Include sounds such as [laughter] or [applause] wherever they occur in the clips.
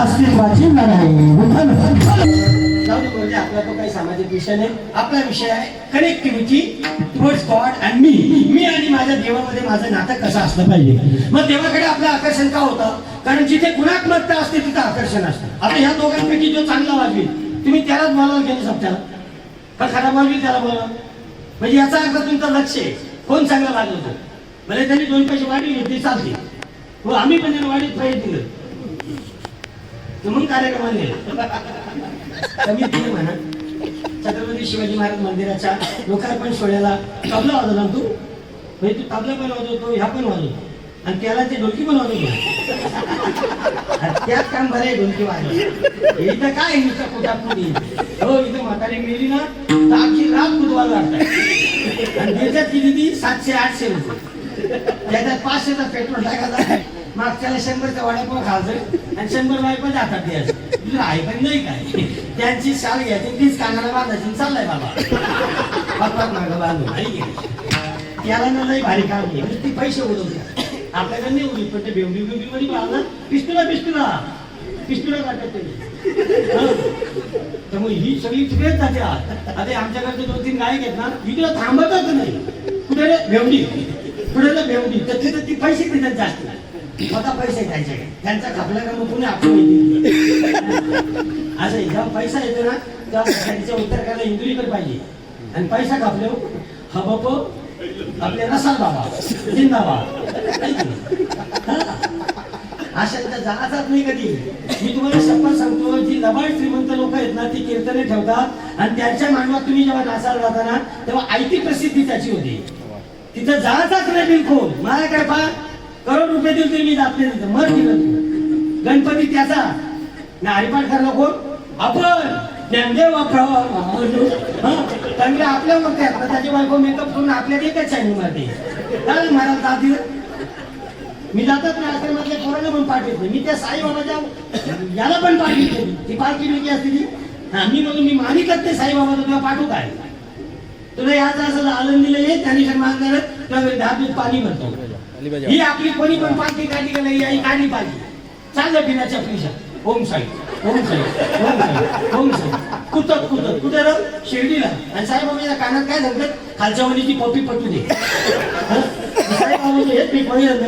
अस्तित्वाची लढाई. जाऊ दे म्हणजे आपला तो काही सामाजिक विषय नाही. आपला विषय आहे कनेक्टिव्हिटी टुवर्ड्स गॉड अँड मी मी आणि माझ्या देवामध्ये माझं नातं कसं असलं पाहिजे? मग देवाकडे आपलं आकर्षण का होतं? कारण जिथे गुणात्मकता असते तिथं आकर्षण असतं. आता ह्या दोघांपैकी जो चांगला वाजवी तुम्ही त्यालाच बोलावं घेऊ सप्त्याला का खराब वाजवी त्याला बोला म्हणजे याचा अर्थ तुमचं लक्ष आहे. कोण चांगला वाजवतो? भले त्यांनी दोन पैसे वाढी होती चालते हो आम्ही पण त्यांना वाढीत पाहिजे दिलं तर मग कार्यक्रमाला गेलं कमी तुम्ही म्हणा छत्रपती शिवाजी महाराज मंदिराच्या लोकार्पण सोहळ्याला तबला वाजवला ना तू म्हणजे तू तबला पण वाजवतो ह्या पण वाजवतो. आणि त्याला ते ढोलकी पण वाजवतो. त्यात काम बरं आहे ढोलकी वाजव. इथं काय आहे? पोटात मुली हो इथं म्हातारी मिळली ना तर आखी रात बुधवार लागतात आणि त्याच्यात किती ती सातशे आठशे रुपये. त्याच्यात पाचशेचा पेट्रोल टाकायचा. मागच्याला शंभरचा वडापाव खायचं आणि शंभर रुपये जातात द्यायचं तुला आहे पण नाही काय. त्यांची शाल घ्यायची तीच कानाला बांधायची चाललाय बाबा. पप्पात मागं बांधून. नाही त्याला ना लई भारी काम आहे. ती पैसे उडवते आपल्याकडे नाही उडीत पण ते बेवडी बेवडी मध्ये पाहिलं पिस्तुला पिस्तुला. पिस्तुला काटत त्यामुळे ही. सगळी तिकडेच जाते आता आमच्याकडचे दोन तीन गायक आहेत ना इकडे थांबतच नाही. कुठे भेवडी. कुठे भेवडी. तर तिथं ती पैसे पितात जास्त. स्वतः पैसे त्यांच्याकडे त्यांचा खपला का मग पुणे आपण असं जेव्हा पैसा येतो ना तेव्हा त्यांचं उत्तर करायला इंदुरीकडे पाहिजे. आणि पैसा कापले हबप हो. आपले नसाल बाबा. जिंदाबाद. है? नाही? अशा तर नाही कधी. मी तुम्हाला शपथ सांगतो जी लबाड श्रीमंत लोक आहेत ना ती कीर्तने ठेवतात. आणि त्यांच्या मांडवात तुम्ही जेव्हा नाचायला जाता ना तेव्हा आयती प्रसिद्धी त्याची होती. तिथं जायचाच नाही बिलकुल. मला काय पा करोड रुपये देऊन तरी मी जात नाही मर दिलं गणपती त्याचा. ना हरिपाठ करणार कोण? आपण. ज्ञानदेव वापरावा. चांगले आपल्या मग त्याची बायको मेकअप करून आपल्या एकच चॅनल मारते चालेल मला जाती मी जातात ना आश्रमातल्या पोराला पण पाठवत नाही मी त्या साईबाबाच्या याला पण पाठवत नाही ती पालखी बिलकी असते ती. हा मी म्हणून मी मानिकच ते साईबाबाचं तुला पाठवू काय? तुला याचं असं आनंदीला ये तुला घरी दहा दूध पाणी भरतो. ही आपली कोणी पण पालखी काढली नाही ही काढली पाहिजे चाललं पिण्याच्या पैशा ओम साई ओम साई ओम साई ओम साई. कुतत कुतत कुठे र? शिर्डीला. आणि साईबाबाच्या कानात काय सांगतात खालच्या वलीची पप्पी पटू दे. हं? साईबाबा हेच मी कोणी रद्द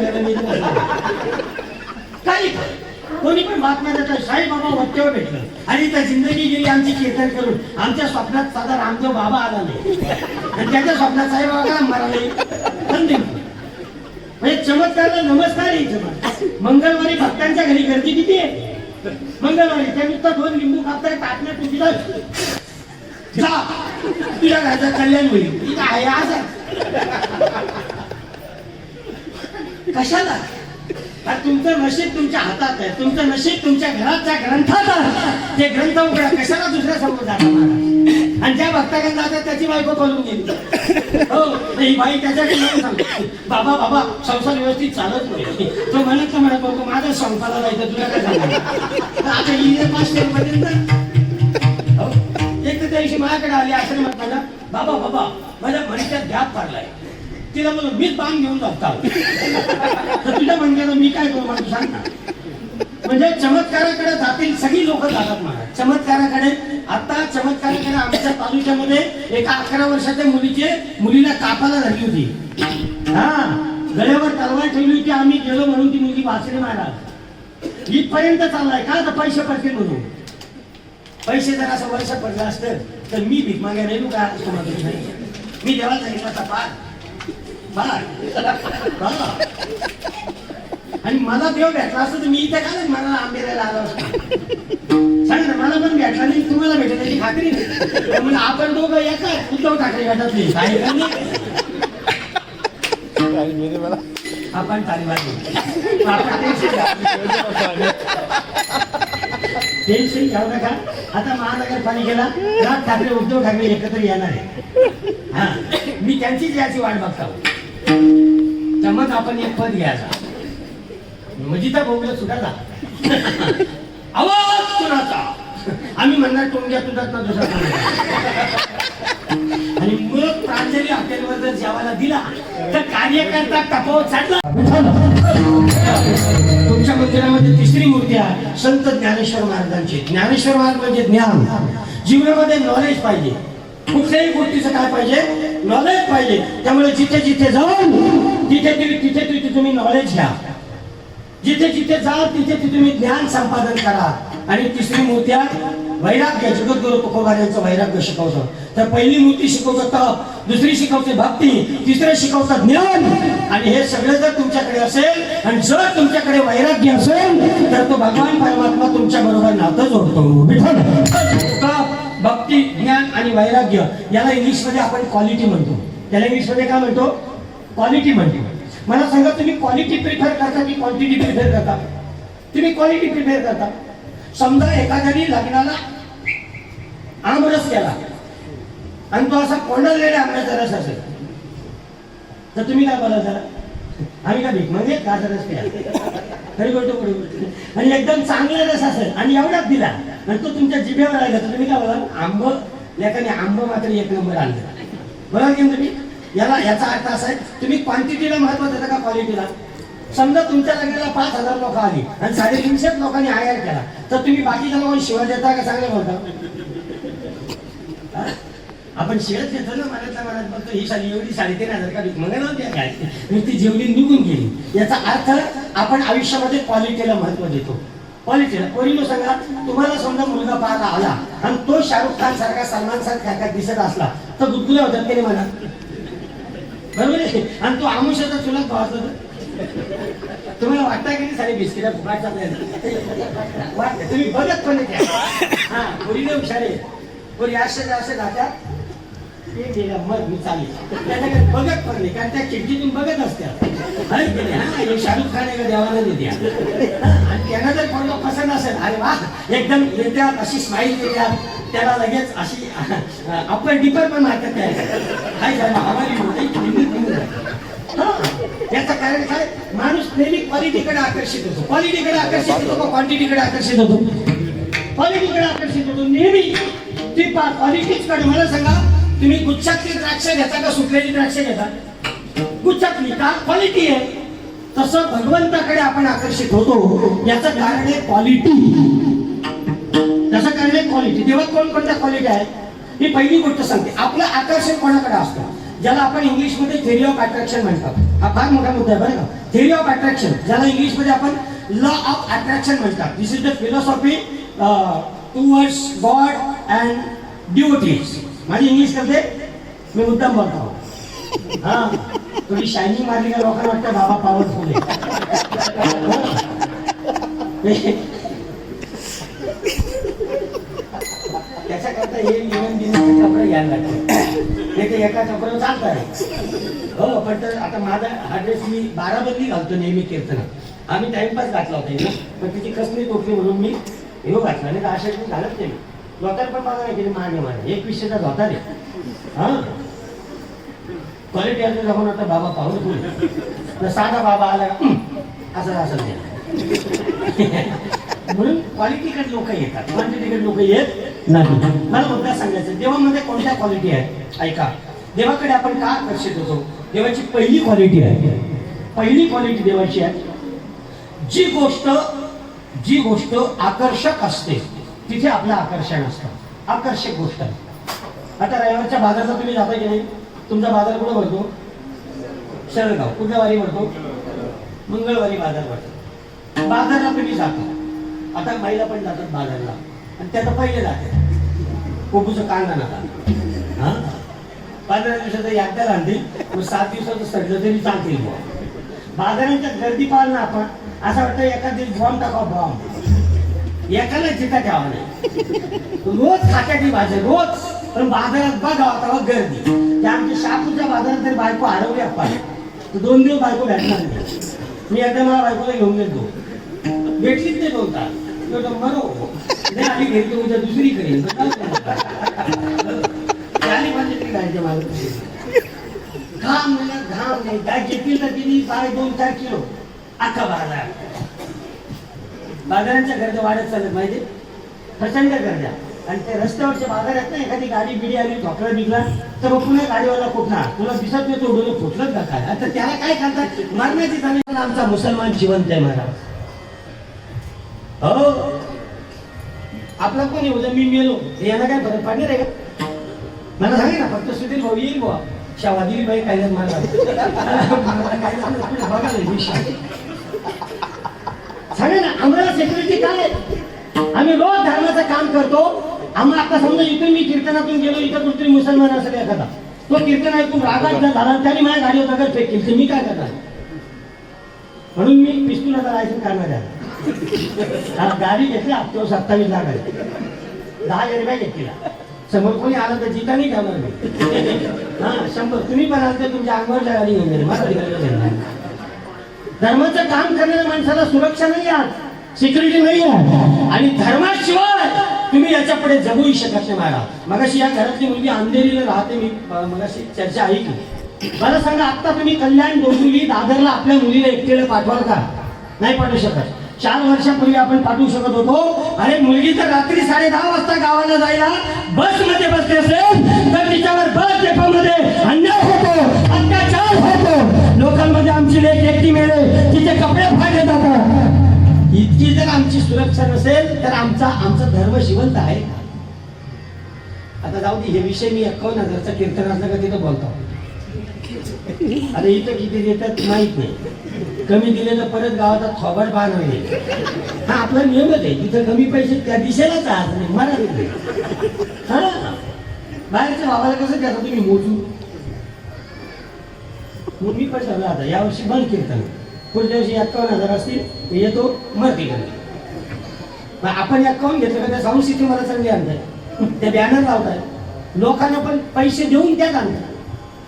कोणी पण बातम्या देतात साईबाबा वट्टेवर भेटलं. आणि त्या जिंदगी गेली आमची कीर्तन करून. आमच्या स्वप्नात साधा रामदेव बाबा आला नाही. आणि त्याच्या स्वप्नात साईबाबा का मराले नाही म्हणजे चमत्कारला नमस्कार आहे चमत्कार मंगळवारी भक्तांच्या घरी गर्दी किती आहे? मंगळवारी. त्यानुसार दोन लिंबू कापताय टाकण्या टुकीला जा. तुझ्या घरचं कल्याण होईल. आहे आज कशाला? तुमचं नशीब तुमच्या हातात आहे. तुमचं नशीब तुमच्या घराच्या ग्रंथात आहे. ते ग्रंथ उघडा. कशाला दुसऱ्या समोर जाता आणि ज्या भक्ताकडे जातात त्याची बायको खोलून गेली हो ही बाई त्याच्याकडे बाबा बाबा संसार व्यवस्थित चालत नाही. तो म्हणत ना म्हणत बाबा माझ्या संसाराला जायचं तुला काय सांगणार आता ही जर पाचशे पर्यंत एक तर त्या दिवशी माझ्याकडे आली आश्रमात. माझ्या बाबा बाबा माझ्या मणक्यात गॅप पडलाय. तिला बोल मीच बांग घेऊन जाता. तर तुझ्या मणक्याला मी काय करू मला सांग ना. म्हणजे चमत्काराकडे जातील सगळी लोक जातात मला चमत्काराकडे आता चमत्काराकडे आमच्या तालुक्यामध्ये एका अकरा वर्षाच्या मुलीचे मुलीला कापाला धरली होती. हा गळ्यावर तलवार ठेवली होती आम्ही गेलो म्हणून ती मुलगी वाचली महाराज इथपर्यंत चाललाय का तर पैसे पडतील म्हणून? पैसे जर असं वर्ष पडलं असतं तर मी भीक मागे नाही का? मी देवाला सांगितलं आता पार आणि मला देव भेटला असतं मी इथे का नाही मला आंबेरायला आलो सांग ना मला पण भेटला नाही तुम्हाला भेटेल याची खात्री नाही. म्हणजे आपण दोघं एका उद्धव ठाकरे काय का नाही? आपण टेन्शन घ्यावं नका. आता महानगरपालिकेला राज ठाकरे उद्धव ठाकरे एकत्र येणार आहे. हा. मी त्यांचीच याची वाट बघता. तर आपण एक पद घ्यायचा. म्हणजे त्या बोगला सुटायला आवाज कुणाचा? आम्ही म्हणणार टोंग्या तुझात ना दुसरा आणि मग प्रांजली हॉटेलवर जर जेवायला दिला तर कार्यकर्ता टपाव चढला तुमच्या मंदिरामध्ये तिसरी मूर्ती आहे संत ज्ञानेश्वर महाराजांची. ज्ञानेश्वर महाराज म्हणजे ज्ञान. जीवनामध्ये नॉलेज पाहिजे. कुठल्याही गोष्टीचं काय पाहिजे? नॉलेज पाहिजे. त्यामुळे जिथे जिथे जाऊन तिथे तिथे तिथे तुम्ही नॉलेज घ्या. जिथे जिथे जाल तिथे तिथे तुम्ही ज्ञान संपादन करा. आणि तिसरी मूर्ती वैराग्य. जगद्गुरु तुकोबार यांचं वैराग्य शिकवतं. तर पहिली मूर्ती शिकवतं तप दुसरी शिकवते भक्ती तिसरं शिकवतं ज्ञान. आणि हे सगळं जर तुमच्याकडे असेल आणि जर तुमच्याकडे वैराग्य असेल तर तो भगवान परमात्मा तुमच्या बरोबर नातं जोडतो. भक्ती ज्ञान आणि वैराग्य याला इंग्लिशमध्ये आपण क्वालिटी म्हणतो. त्याला इंग्लिशमध्ये काय म्हणतो? क्वालिटी म्हणतो. मला सांगा तुम्ही क्वालिटी प्रिफर करता की क्वांटिटी प्रिफेअर करता? तुम्ही क्वालिटी प्रिफर करता? समजा एखाद्याने लग्नाला आमरस केला. आणि तो असा कोंडलेला आमरस रस असेल. तर तुम्ही काय बोला जरा आम्ही का भीक म्हणजे गाजर रस प्या खरी गोष्ट कुठे आणि एकदम चांगला रस असेल. आणि एवढाच दिला. आणि तो तुमच्या जिभेवर आला. तर तुम्ही काय बोला? आंब. लेखाने आंब मात्र एक नंबर आणलं. बरोबर की तुम्ही? याला याचा अर्थ असा आहे तुम्ही क्वांटिटीला महत्त्व देता का क्वालिटीला समजा तुमच्या लग्नाला पाच हजार लोक आली आणि साडेतीनशेच लोकांनी आयर केला. तर तुम्ही बाकीच्या लोकांनी शिवाय देता का? चांगलं बोलता. आपण शिवत घेतो ना मनातल्या मनात बघतो ही साडी एवढी साडेतीन हजार का मग नव्हती काय नुसती जेवढी निघून गेली. याचा अर्थ आपण आयुष्यामध्ये क्वालिटीला महत्त्व देतो. क्वालिटीला पोरीनो सांगा तुम्हाला समजा मुलगा पाहायला आला आणि तो शाहरुख खान सारखा सलमान खान सारखा दिसत असला तर गुदगुल्या होतात त्याने नाही म्हणा? बरोबर आहे? आणि तो आमुष्याचा चुलत भावाचा तुम्हाला वाटतं की नाही सारे बिस्किटा फुकाट वाटतं तुम्ही बघत पण नाही हा पोरीने हुशार आहे. पोरी असे असे जातात. ते गेलं मग मी चालेल. त्याच्याकडे बघत पण नाही कारण त्या खिडकीतून बघत असत्या हाय की हा, हे शाहरुख खान एका देवाला देत्या आणि त्यांना जर कोणाला पसंत असेल अरे वा एकदम येत्यात अशी स्माईल देतात त्याला लगेच अशी आपण डिपर पण मारतात त्या काय झालं हमारी मोठी हा, याचं कारण काय? माणूस नेहमी क्वालिटीकडे आकर्षित होतो. क्वालिटीकडे आकर्षित होतो का क्वांटिटीकडे आकर्षित होतो? क्वालिटीकडे आकर्षित होतो. नेहमी ती क्वालिटीच कडे मला सांगा तुम्ही गुच्छातली द्राक्ष घेता का? सुटलेली द्राक्ष घेता? गुच्छातली का? क्वालिटी आहे. तसं भगवंताकडे आपण आकर्षित होतो. याचं कारण आहे क्वालिटी त्याचं कारण आहे क्वालिटी तेव्हा कोणकोणत्या क्वालिटी आहेत? ही पहिली गोष्ट सांगते. आपलं आकर्षण कोणाकडे असतं? ज्याला आपण इंग्लिशमध्ये थेरी ऑफ अट्रॅक्शन म्हणतात. हा फार मोठा मुद्दा आहे बरं का? थेरी ऑफ अट्रॅक्शन ज्याला इंग्लिशमध्ये आपण लॉ ऑफ अट्रॅक्शन म्हणतात. This is the philosophy towards God and duties माझी इंग्लिश करते? मी मुद्दाम बोलतो. हा. थोडी शायनिंग मारली का लोकांना वाटतं बाबा पॉवरफुल आहे. त्याच्याकरता हे लिहून दिनाचे कपडे घ्यायला लागते हे ते एका कपड्यावर चालत आहे हो पण तर आता माझा हा ड्रेस मी बारा बदली घालतो नेहमी कीर्तनात. आम्ही टाइमपास घातला होता पण तिची कसली तोटली म्हणून मी हे घातला. नाही तर अशा घालत नाही धोतर पण बघा नाही केली मागे मागे एक विषयचा धोतर आहे हा क्वालिटी असं जाऊन आता बाबा पाहून तर साधा बाबा आला असं असं म्हणून क्वालिटीकडे लोक येतात क्वांटिटीकडे लोक येत नाही मला मुद्दा सांगायचं देवामध्ये कोणत्या क्वालिटी आहेत ऐका देवाकडे आपण का आकर्षित होतो देवाची पहिली क्वालिटी आहे पहिली क्वालिटी देवाची आहे जी गोष्ट जी गोष्ट आकर्षक असते तिथे आपलं आकर्षण असतं. आकर्षक गोष्ट आहे. आता रविवारच्या बाजारचा तुम्ही जाता की नाही? तुमचा बाजार कुठं भरतो? शरगाव. कुठल्या वारी भरतो. मंगळवारी बाजार भरतो. बाजारला तुम्ही जाता. आता महिला पण जातात बाजारला. आणि त्याचं पहिले जाते. कोकूचं कांदा नका. हा? पंधरा दिवसाचं एकदा राहतील. मग सात दिवसाचं सडलं तरी चालतील बाजारांच्या गर्दी पाहाल ना आपण. असं वाटतं एका दिवस बॉम्ब टाकावा बॉम्ब एकाला चिता ठेवा नाही. रोज खात्याची भाजी रोज. पण बाजारात बघा तेव्हा गर्दी. त्या आमच्या शापूरच्या बाजारात तरी बायको हरवली आपण तर दोन दिवस बायको भेटणार नाही. मी एकदा मला बायकोला घेऊन गेलो. भेटलीच नाही दोन तास. मरो. नाही उद्या दुसरी करेन त्याने म्हणजे तरी घाम नाही घाम नाही. काय घेतली तर तिने दोन चार किलो. अख्खा बाजार. बाजारांच्या गरजा वाढत चालत माहिती प्रचंड गरजा. आणि ते रस्त्यावरच्या बाजारात ना एखादी गाडी बिडी आली ठोकला बिकला तर मग पुन्हा गाडीवाला फुटणार तुला दिसत नाही तो डोळे फुटलं का काय? आता त्याला काय करतात? मारण्याची चांगली आमचा मुसलमान जिवंत आहे महाराज हो? आपला कोणी उद्या मी मेलो. यांना काय फरक पाडणार आहे का? मला सांगे ना फक्त सुधीर भाऊ येईल बुवा. शावादिरी बाई काय मला काय बघा सांगा ना आम्हाला सेक्युरिटी काय? आम्ही रोज धर्माचं काम करतो. आम्हाला आता समजा इथून मी कीर्तनातून गेलो इथं कुठतरी मुसलमान असेल एखादा तो कीर्तन ऐकून रागात झाला त्याने माझ्या गाडीवर दगड फेक केली तर मी काय करणार? म्हणून मी पिस्तुलाचा लायसन काढणार आहे. गाडी घेतली हप्त्यावर सत्तावीस लाख आहे. दहा हजार रुपये घेतलीला. समोर कोणी आलं तर जिता नाही ठेवणार मी हा शंभर. तुम्ही पण आलं तर तुमच्या अंगावरच्या गाडी घेऊन मला धर्माचं काम करणाऱ्या माणसाला सुरक्षा नाही आहात सिक्युरिटी नाही आहे. आणि धर्माशिवाय तुम्ही याच्यापुढे जगूही शकत नाही महाराज. मगाशी या घरातली मुलगी अंधेरीला राहते मी मगाशी चर्चा ऐकली. मला सांगा आता तुम्ही कल्याण डोंबिवली दादरला आपल्या मुलीला एकटेला पाठवाल का नाही पाठवू शकत. चार वर्षापूर्वी आपण पाठवू शकत होतो. अरे मुलगी तर रात्री साडे दहा वाजता गावाला जायला बसमध्ये बसते असेल तर तिच्यावर बस डेपोमध्ये अन्याय होतो. लोकांमध्ये एक लेख एकटी मिळेल तिचे कपडे फाडले जातात. इतकी जर आमची सुरक्षा नसेल तर आमचा आमचा धर्म जिवंत आहे. आता जाऊ दे हे विषय मी एकावन्न हजारचा कीर्तनातला का तिथं बोलतो. आता इथं किती देतात माहीत नाही. कमी दिले तर परत गावाचा थोबड बाण नाही हा आपला नियमच आहे. तिथं कमी पैसे त्या दिशेलाच आहात नाही. मला हा? बाहेरच्या भावाला कसं द्या तुम्ही मोजू? मग मी पण ठरलं आता? यावर्षी बंद कीर्तन पुढच्या वर्षी एकावन्न हजार असतील येतो मरती करते मग आपण एकावन्न घेतलं का? त्या साऊंड सिटी मला चांगली आणताय. त्या बॅनर लावताय. लोकांना पण पैसे देऊन त्याच आणतात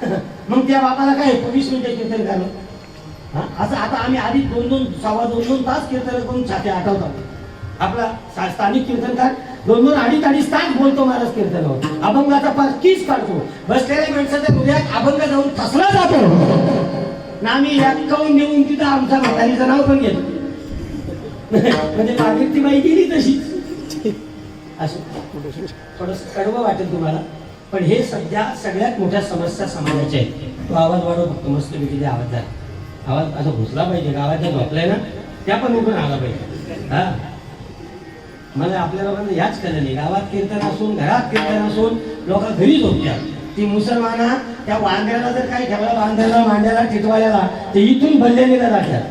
[laughs] मग त्या बाबाला काय वीस मिनिटं कीर्तन करणं असं आता आम्ही आधी दोन दोन सव्वा दोन दोन तास कीर्तन करून छाते आठवतात आपला स्थानिक कीर्तनकार दोन दोन अडीच अडीच तास बोलतो महाराज कीर्तनावर. अभंगाचा पार किस काढतो. बसलेल्या माणसाच्या हृदयात अभंग जाऊन फसला जातो. ना आम्ही याकावून देऊन तिथं आमच्या म्हातारीचं नाव पण घेतो. म्हणजे मागितली बाई गेली तशी असं. थोडस कडवं वाटेल तुम्हाला. पण हे सध्या सगळ्यात मोठ्या समस्या समाजाच्या आहेत. तो आवाज वाढव फक्त मस्त पैकी आवाज झाला आवाज असा घुसला पाहिजे. आवाज ज्या झोपलाय ना त्या पण उठून आला पाहिजे. हा. मला आपल्या लोकांना याच कळलं नाही. गावात कीर्तन असून घरात कीर्तन असून लोक घरी झोपतात ती मुसलमाना त्या वांद्याला जर काही ठेवला वांद्याला मांड्याला टिटवाल्याला ते इथून बल्ल्यानीला जातात.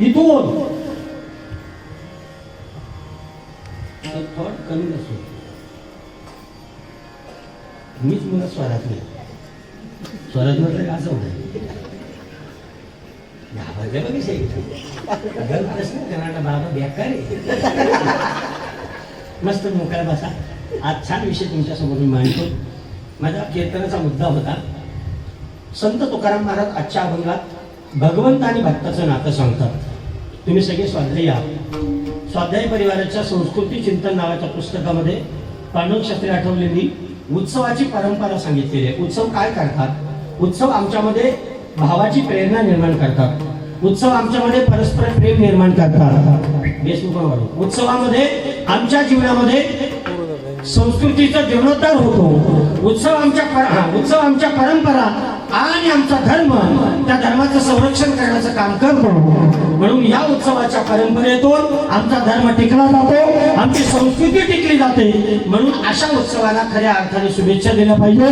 इथून. थॉट कमी नसतो मीच मुलं स्वरात नाही स्वरात म्हटलं का असं होतं घाबरले बघ विषय घर प्रश्न करणारा बाबा बेकार आहे. मस्त मोकळा बसा. आज छान विषय तुमच्यासमोर मी मांडतो. माझा कीर्तनाचा मुद्दा होता संत तुकाराम महाराज आजच्या अभंगात भगवंत आणि भक्ताचं नातं सांगतात. तुम्ही सगळे स्वाध्यायी आहात. स्वाध्याय परिवाराच्या संस्कृती चिंतन नावाच्या पुस्तकामध्ये पांडव शास्त्री आठवलेली उत्सवाची परंपरा सांगितलेली आहे. उत्सव काय करतात? उत्सव आमच्यामध्ये भावाची प्रेरणा निर्माण करतात. उत्सव आमच्यामध्ये परस्पर प्रेम निर्माण करतात. उत्सवामध्ये आमच्या जीवनामध्ये संस्कृतीचा जीर्णोद्धार होतो. उत्सव आमच्या पर- उत्सव आमच्या परंपरा आणि आमचा धर्म त्या धर्माचं संरक्षण करण्याचं काम करतो. म्हणून या उत्सवाच्या परंपरेतून आमचा धर्म टिकला जातो. आमची संस्कृती टिकली जाते. म्हणून अशा उत्सवाला खऱ्या अर्थाने शुभेच्छा दिल्या पाहिजे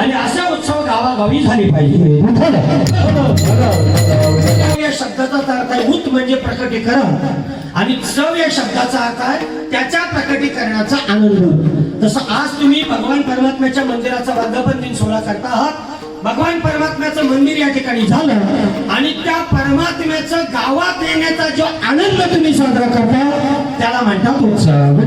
आणि असा उत्सव गावागावी झाली पाहिजे या शब्दाचा अर्थ आहे उत म्हणजे प्रकटीकरण. आणि चव या शब्दाचा अर्थ आहे त्याच्या प्रकटीकरणाचा आनंद. तसं आज तुम्ही भगवान परमात्म्याच्या मंदिराचा वर्धापन दिन सोहळा करता आहात. भगवान परमात्म्याचं मंदिर या ठिकाणी झालं आणि त्या परमात्म्याचं गावात येण्याचा जो आनंद तुम्ही साजरा करता त्याला म्हणतात उत्सव.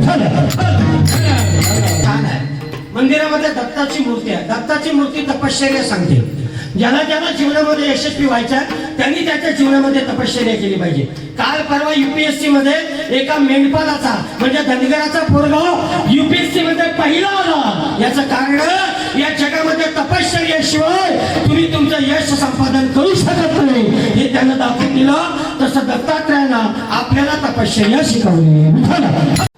मंदिरामध्ये दत्ताची मूर्ती आहे. दत्ताची मूर्ती तपश्चर्या सांगते. ज्याला ज्याला जीवनामध्ये यशस्वी व्हायच्या त्यांनी त्याच्या जीवनामध्ये तपश्चर्या केली पाहिजे. काल परवा युपीएससी मध्ये एका मेंढपालाचा म्हणजे धनगराचा पोरगा हो, युपीएससी मध्ये पहिला आला. याचं कारण या जगामध्ये तपश्चर्याशिवाय तुम्ही तुमचं यश संपादन करू शकत नाही. हे त्यांना दाखवून दिलं. तसं दत्तात्रयानं आपल्याला तपश्चर्या शिकवली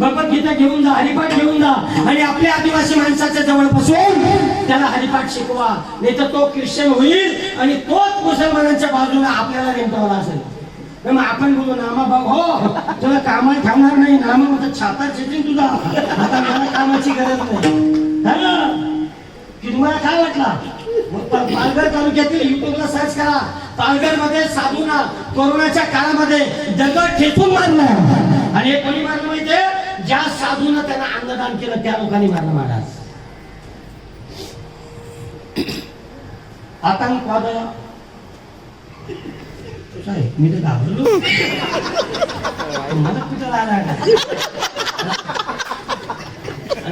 भगवद्गीता घेऊन जा हरिपाठ घेऊन जा. आणि आपल्या आदिवासी माणसाच्या जवळ बसून त्याला हरिपाठ शिकवा. नाही तर तो ख्रिश्चन होईल आणि तोच मुसलमानांच्या बाजूला आपल्याला नेमटवला असेल. मग आपण बोलू नामा भाऊ हो तुला कामाला ठेवणार नाही. नामा म्हणतात छाता चिठीन तुझा. आता मला कामाची गरज नाही. झालं? की तुम्हाला काय वाटला? पालघर तालुक्यातील युट्यूबला सर्च करा. पालघरमध्ये साधूना कोरोनाच्या काळामध्ये दगड ठेचून मारलं. आणि हे कोणी साधूनं त्यांना अन्नदान केलं त्या लोकांनी मारलं महाराज आतंकवाद मी तर घाबरलो. मला कुठं आला का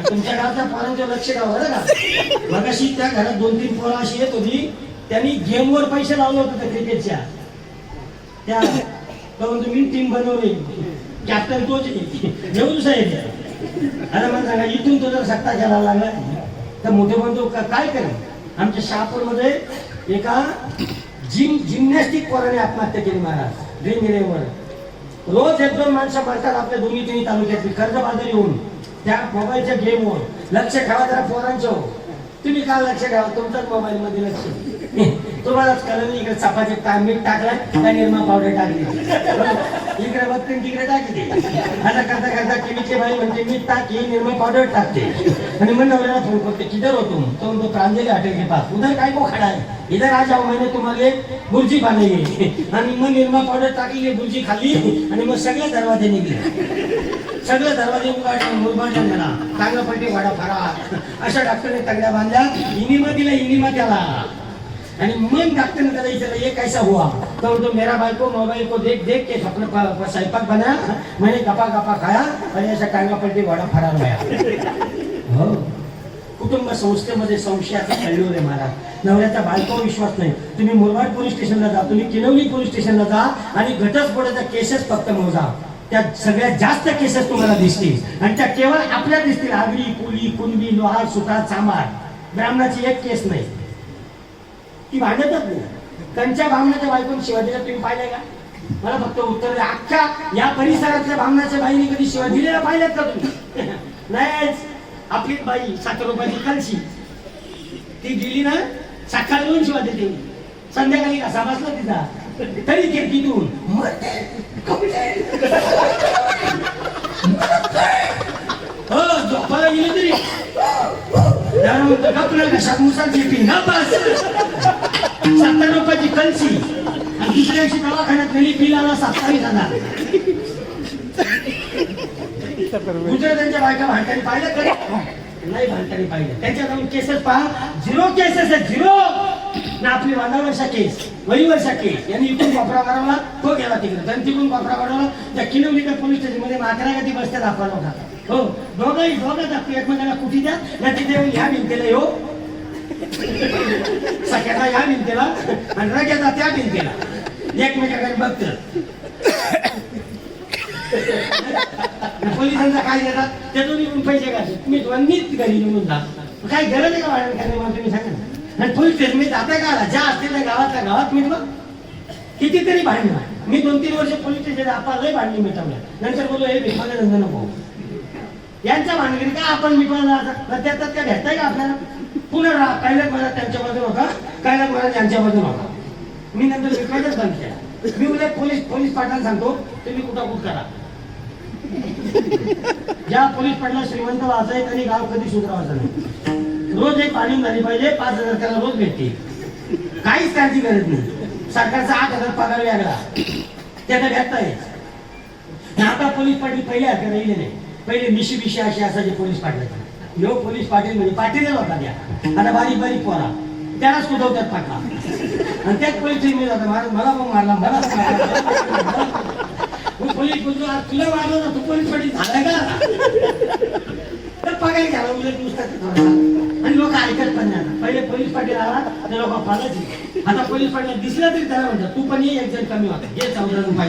तुमच्या गावच्या पोरांचं लक्ष द्यावं बरं का? मगाशी त्या घरात दोन तीन पोरं अशी येत होती त्यांनी गेमवर पैसे लावले होते त्या क्रिकेटच्या त्या परंतु मी टीम बनवली कॅप्टन तोच येऊ घेऊन साहेब. आता मला सांगा इथून तो जर सत्ता घ्यायला लागला तर मोठे बंधू का- काय करेल? आमच्या शहापूरमध्ये एका जिम जिम्नॅस्टिक पोराने आत्महत्या केली महाराज ड्रीम इलेव्हन रोज एक दोन माणसं मरतात आपल्या दोन्ही तिन्ही तालुक्यातली कर्जबाजारी होऊन त्या मोबाईलच्या गेमवर. लक्ष ठेवा जरा पोरांचं. तुम्ही काय लक्ष ठेवा? तुमच्याच मोबाईल मध्ये लक्ष. तुम्हालाच कळलं इकडे चपाचे टा- मीठ टाकलाय त्या निर्मा पावडर टाकली. इकडे बघते तिकडे टाकते आता करता करता केमीचे बाई म्हणते मीठ टाक ही निर्मा पावडर टाकते. आणि मग नवऱ्याला फोन करते किधर होतो तो म्हणतो प्रांजली हॉटेल के पास. उधर काय को खडा है इधर आज जाओ मैंने तुम्हाला बुर्जी बनवली आणि मग निर्मा पावडर टाकली बुर्जी खाल्ली आणि मग सगळे दरवाजे निघले. सगळे दरवाजे उघडले मुरबाडला गेला चांगला पलटी वाडा फरा अशा डॉक्टरने तगड्या बांधल्या इनिमा दिला इनिमा त्याला. आणि मग डॉक्टरने त्याला विचारलं ये कैसा हुआ? तो तो मेरा भाई को मोबाइल को देख देख के अपने स्वयंपाक बनाया मैंने गपा गपा खाया आणि अशा कांगा पलटी वाडा फरार व्हाया हो. कुटुंब संस्थेमध्ये संशयाचा हल्लोर रे महाराज. नवऱ्याचा बायको विश्वास नाही. तुम्ही मुरबाड पोलीस स्टेशनला जा तुम्ही किनवली पोलीस स्टेशनला जा आणि घटस्फोटाच्या केसेस फक्त मोजा. त्या सगळ्यात जास्त केसेस तुम्हाला दिसतील. आणि त्या केवळ आपल्या दिसतील. आगरी पुली कुणबी लोहार सुतार चांभार ब्राह्मणाची एक केस नाही. ती भांडतच नाही. त्यांच्या भावनाच्या बायकोन शिवाजीला तुम्ही पाहिलंय का? मला फक्त उत्तर द्या. अख्ख्या या परिसरातल्या भावनाच्या बाईने कधी शिवाजीला पाहिल्यात का तुम्ही? [laughs] नाहीच. आपली बाई सात रुपयाची कलशी. ती गेली ना साखर देऊन शिवाजी देते संध्याकाळी कसा बसला तिचा? तरी खिडकीतून. हो झोपायला गेली तरी. त्याला म्हणतो गपलं कशात मुसाची पी ना बस सत्तर रुपयाची कलसी आणि दुसऱ्या दिवशी दवाखान्यात नेली बिलाला सत्तावीस हजार गुजरातांच्या बायका भांडतानी पाहिलं कधी नाही भांडतानी पाहिलं त्यांच्या जाऊन केसेस पहा झिरो केसेस आहे झिरो ना आपली वादावर्षा केस वरीवर्षा केस यांनी इकडून वापरा मारवला तो गेला तिकडे त्यांनी तिकडून वापरा मारवला त्या किलोमीटर पोलीस स्टेशनमध्ये माकरा कधी बसतात आपण होता हो. दोघंही दोघं आपली एकमेकांना कुठे द्या? ना तिथे येऊन ह्या भिंतीला येऊ. सगळ्यांना या भिंतीला आणि रग्याचा त्या भिंतीला. एकमेकाकडे बघत. पोलिसांचा काय देतात ते दोन्ही पण पैसे काढतात. तुम्ही दोन्हीच घरी निघून जा. काय गरज आहे का वाढण करणे तुम्ही सांगा ना. आणि पोलीस स्टेशन मी जाता का ज्या असतील त्या गावातल्या गावात मी बघ. कितीतरी भांडणं मी दोन तीन वर्ष पोलीस स्टेशन आपण लय भांडणी मिटवल्या. नंतर बोललो हे भिकमागे धंदा नको. यांच्या भानगडी का आपण मिटवायला जातात त्याच्यात काय भेटताय का आपल्याला? पुन्हा राहा कैलास महाराज त्यांच्याबद्दल बघा होता? कैलास महाराज यांच्याबद्दल होता? मी नंतर विकवायचाच बंद केला. मी उद्या पोलीस पोलीस पाटलांना सांगतो तुम्ही कुटाकूट करा. ज्या पोलीस पाटला श्रीमंत वाचाय त्यांनी गाव कधी सुधारावायचं नाही. रोज एक पाणी झाली पाहिजे पाच हजार त्याला रोज भेटते काहीच काळजी गरज नाही. सरकारचा आठ हजार पगार वेगळा त्याला भेटता येत आता पोलीस पाटील पहिले हरकत राहिले नाही पहिले मिशी मिशी अशी असायची पोलीस पाटलाचे. यो पोलीस पाटील म्हणजे पाटीलच होता त्या. आता बारीक बारीक पोरा. त्यालाच कुदवतात पाटला आणि त्याच पोलीस मी जातो मला पण मारला मला पण मारला, मला पोलीस बोलतो तुला मारलं ना तू पोलीस पाटील झाला का? तर पगार घ्यावा उलट नुसतं आणि लोक ऐकत पण नाही. आता. पहिले पोलीस पाटील आला ते लोक पालायचे आता पोलीस पाटील दिसला तरी त्याला म्हणतात तू पण ये एक जण कमी होता. हे चौदा रुपये